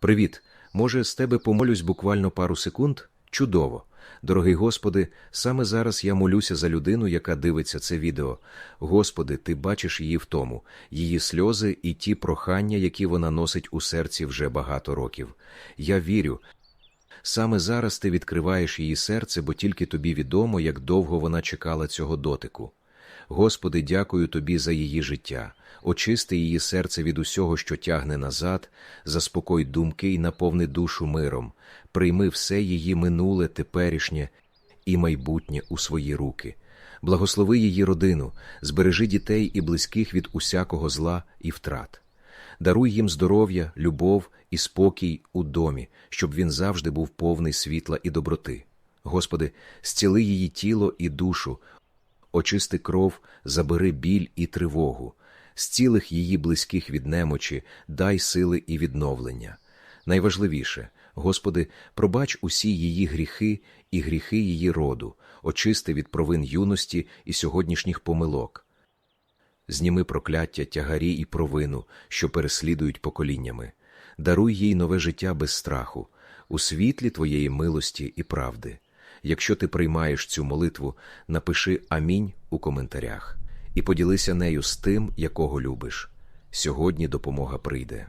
Привіт. Може, з тебе помолюсь буквально пару секунд? Чудово. Дорогий Господи, саме зараз я молюся за людину, яка дивиться це відео. Господи, ти бачиш її в тому, її сльози і ті прохання, які вона носить у серці вже багато років. Я вірю. Саме зараз ти відкриваєш її серце, бо тільки тобі відомо, як довго вона чекала цього дотику. Господи, дякую тобі за її життя. Очисти її серце від усього, що тягне назад, заспокой думки і наповни душу миром, прийми все її минуле, теперішнє і майбутнє у свої руки. Благослови її родину, збережи дітей і близьких від усякого зла і втрат. Даруй їм здоров'я, любов і спокій у домі, щоб він завжди був повний світла і доброти. Господи, зціли її тіло і душу, очисти кров, забери біль і тривогу, зцілих її близьких від немочі, дай сили і відновлення. Найважливіше, Господи, пробач усі її гріхи і гріхи її роду, очисти від провин юності і сьогоднішніх помилок. Зніми прокляття, тягарі і провину, що переслідують поколіннями. Даруй їй нове життя без страху, у світлі твоєї милості і правди. Якщо ти приймаєш цю молитву, напиши Амінь у коментарях і поділися нею з тим, якого любиш. Сьогодні допомога прийде.